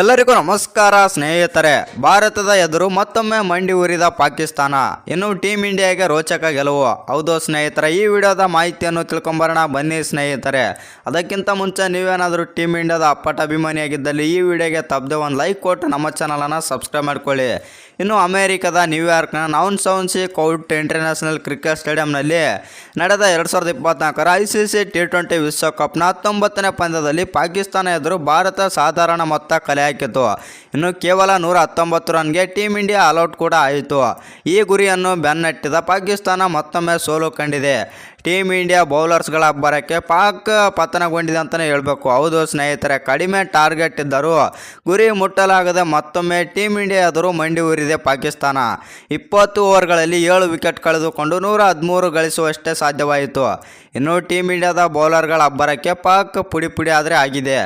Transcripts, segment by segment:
ಎಲ್ಲರಿಗೂ ನಮಸ್ಕಾರ ಸ್ನೇಹಿತರೆ. ಭಾರತದ ಎದುರು ಮತ್ತೊಮ್ಮೆ ಮಂಡಿ ಊರಿದ ಪಾಕಿಸ್ತಾನ. ಇನ್ನು ಟೀಮ್ ಇಂಡಿಯಾಗೆ ರೋಚಕ ಗೆಲುವು. ಹೌದು ಸ್ನೇಹಿತರೆ, ಈ ವಿಡಿಯೋದ ಮಾಹಿತಿಯನ್ನು ತಿಳ್ಕೊಂಬರೋಣ. ಬನ್ನಿ ಸ್ನೇಹಿತರೆ. ಅದಕ್ಕಿಂತ ಮುಂಚೆ ನೀವೇನಾದರೂ ಟೀಮ್ ಇಂಡಿಯಾದ ಅಪ್ಪಟ ಅಭಿಮಾನಿಯಾಗಿದ್ದಲ್ಲಿ ಈ ವಿಡಿಯೋಗೆ ತಪ್ಪದೆ ಒಂದು ಲೈಕ್ ಕೊಟ್ಟು ನಮ್ಮ ಚಾನಲನ್ನು ಸಬ್ಸ್ಕ್ರೈಬ್ ಮಾಡ್ಕೊಳ್ಳಿ. ಇನ್ನು ಅಮೆರಿಕದ ನ್ಯೂಯಾರ್ಕ್ನ ನೌನ್ ಸೌನ್ಸಿ ಕೌಟ್ ಇಂಟರ್ನ್ಯಾಷನಲ್ ಕ್ರಿಕೆಟ್ ಸ್ಟೇಡಿಯಂನಲ್ಲಿ ನಡೆದ ಎರಡು ಸಾವಿರದ ಇಪ್ಪತ್ನಾಲ್ಕರ I C C T twenty ವಿಶ್ವಕಪ್ನ ಹತ್ತೊಂಬತ್ತನೇ ಪಂದ್ಯದಲ್ಲಿ ಪಾಕಿಸ್ತಾನ ಎದುರು ಭಾರತ ಸಾಧಾರಣ ಮೊತ್ತ ಕಲೆ ಹಾಕಿತು ಇನ್ನು ಕೇವಲ ನೂರ ಹತ್ತೊಂಬತ್ತು ರನ್ಗೆ ಟೀಮ್ ಇಂಡಿಯಾ ಆಲ್ಔಟ್ ಕೂಡ ಆಯಿತು. ಈ ಗುರಿಯನ್ನು ಬೆನ್ನಟ್ಟಿದ ಪಾಕಿಸ್ತಾನ ಮತ್ತೊಮ್ಮೆ ಸೋಲು ಕಂಡಿದೆ ಟೀಮ್ ಇಂಡಿಯಾ ಬೌಲರ್ಸ್ಗಳ ಅಬ್ಬರಕ್ಕೆ ಪಾಕ್ ಪತನಗೊಂಡಿದೆ ಅಂತಲೇ ಹೇಳಬೇಕು. ಹೌದು ಸ್ನೇಹಿತರೆ, ಕಡಿಮೆ ಟಾರ್ಗೆಟ್ ಇದ್ದರೂ ಗುರಿ ಮುಟ್ಟಲಾಗದೆ ಮತ್ತೊಮ್ಮೆ ಟೀಮ್ ಇಂಡಿಯಾ ಎದುರು ಮಂಡಿ ಊರಿದೆ ಪಾಕಿಸ್ತಾನ. ಇಪ್ಪತ್ತು ಓವರ್ಗಳಲ್ಲಿ ಏಳು ವಿಕೆಟ್ ಕಳೆದುಕೊಂಡು ನೂರ ಹದಿಮೂರು ಗಳಿಸುವಷ್ಟೇ ಸಾಧ್ಯವಾಯಿತು. ಇನ್ನು ಟೀಮ್ ಇಂಡಿಯಾದ ಬೌಲರ್ಗಳ ಅಬ್ಬರಕ್ಕೆ ಪಾಕ್ ಪುಡಿ ಪುಡಿ ಆದರೆ ಆಗಿದೆ.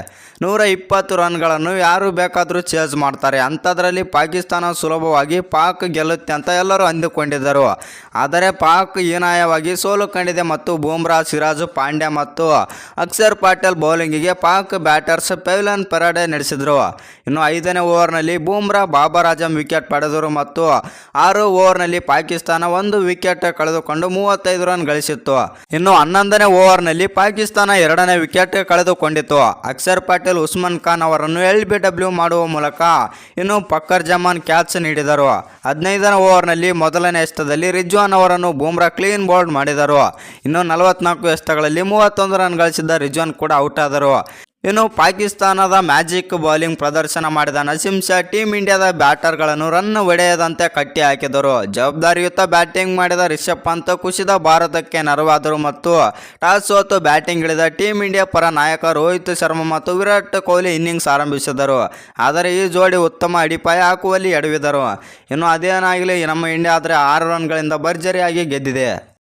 ನೂರ ಇಪ್ಪತ್ತು ರನ್ಗಳನ್ನು ಯಾರು ಬೇಕಾದರೂ ಚೇಸ್ ಮಾಡ್ತಾರೆ. ಅಂಥದ್ರಲ್ಲಿ ಪಾಕಿಸ್ತಾನ ಸುಲಭವಾಗಿ ಪಾಕ್ ಗೆಲ್ಲುತ್ತೆ ಅಂತ ಎಲ್ಲರೂ ಅಂದುಕೊಂಡಿದ್ದರು. ಆದರೆ ಪಾಕ್ ಹೀನಾಯವಾಗಿ ಸೋಲು ಕಂಡಿದೆ ಮತ್ತು ಬೂಮ್ರಾ, ಸಿರಾಜು, ಪಾಂಡ್ಯ ಮತ್ತು ಅಕ್ಷರ್ ಪಾಟೇಲ್ ಬೌಲಿಂಗಿಗೆ ಪಾಕ್ ಬ್ಯಾಟರ್ಸ್ ಪೆವಿಲನ್ ಪೆರಾಡೆ ನಡೆಸಿದರು. ಇನ್ನು ಐದನೇ ಓವರ್ನಲ್ಲಿ ಬೂಮ್ರಾ ಬಾಬರ್ ಆಜಂ ವಿಕೆಟ್ ಪಡೆದರು ಮತ್ತು ಆರು ಓವರ್ನಲ್ಲಿ ಪಾಕಿಸ್ತಾನ ಒಂದು ವಿಕೆಟ್ ಕಳೆದುಕೊಂಡು ಮೂವತ್ತೈದು ರನ್ ಗಳಿಸಿತ್ತು. ಇನ್ನು ಹನ್ನೊಂದನೇ ಓವರ್ನಲ್ಲಿ ಪಾಕಿಸ್ತಾನ ಎರಡನೇ ವಿಕೆಟ್ ಕಳೆದುಕೊಂಡಿತ್ತು. ಅಕ್ಷರ್ ಪಾಟೇಲ್, ಉಸ್ಮಾನ್ ಖಾನ್ ಅವರನ್ನು ಎಲ್ ಬಿ ಡಬ್ಲ್ಯೂ ಮಾಡುವ ಮೂಲಕ ಇನ್ನು ಪಕ್ಕರ್ ಜಮಾನ್ ಕ್ಯಾಚ್ ನೀಡಿದರು. ಹದಿನೈದನೇ ಓವರ್ನಲ್ಲಿ ಮೊದಲನೇ ಎಷ್ಟದಲ್ಲಿ ರಿಜ್ವಾನ್ ಅವರನ್ನು ಬೂಮ್ರಾ ಕ್ಲೀನ್ ಬೋಲ್ಡ್ ಮಾಡಿದರು. ಇನ್ನು ನಲವತ್ನಾಲ್ಕು ಎಸ್ತಗಳಲ್ಲಿ ಮೂವತ್ತೊಂದು ರನ್ ಗಳಿಸಿದ್ದ ರಿಜ್ವಾನ್ ಕೂಡ ಔಟ್ ಆದರು. ಇನ್ನು ಪಾಕಿಸ್ತಾನದ ಮ್ಯಾಜಿಕ್ ಬೌಲಿಂಗ್ ಪ್ರದರ್ಶನ ಮಾಡಿದ ನಸೀಂ ಶಾ ಟೀಮ್ ಇಂಡಿಯಾದ ಬ್ಯಾಟರ್ಗಳನ್ನು ರನ್ ಒಡೆಯದಂತೆ ಕಟ್ಟಿ ಹಾಕಿದರು. ಜವಾಬ್ದಾರಿಯುತ ಬ್ಯಾಟಿಂಗ್ ಮಾಡಿದ ರಿಷಬ್ ಪಂತ್ ಕುಸಿದ ಭಾರತಕ್ಕೆ ನೆರವಾದರು ಮತ್ತು ಟಾಸ್ ಸೋತು ಬ್ಯಾಟಿಂಗ್ ಇಳಿದ ಟೀಮ್ ಇಂಡಿಯಾ ಪರ ನಾಯಕ ರೋಹಿತ್ ಶರ್ಮಾ ಮತ್ತು ವಿರಾಟ್ ಕೊಹ್ಲಿ ಇನ್ನಿಂಗ್ಸ್ ಆರಂಭಿಸಿದರು. ಆದರೆ ಈ ಜೋಡಿ ಉತ್ತಮ ಅಡಿಪಾಯ ಹಾಕುವಲ್ಲಿ ಎಡವಿದರು. ಇನ್ನು ಅದೇನಾಗಲಿ ನಮ್ಮ ಇಂಡಿಯಾ ಆದರೆ ಆರು ರನ್ಗಳಿಂದ ಭರ್ಜರಿಯಾಗಿ ಗೆದ್ದಿದೆ.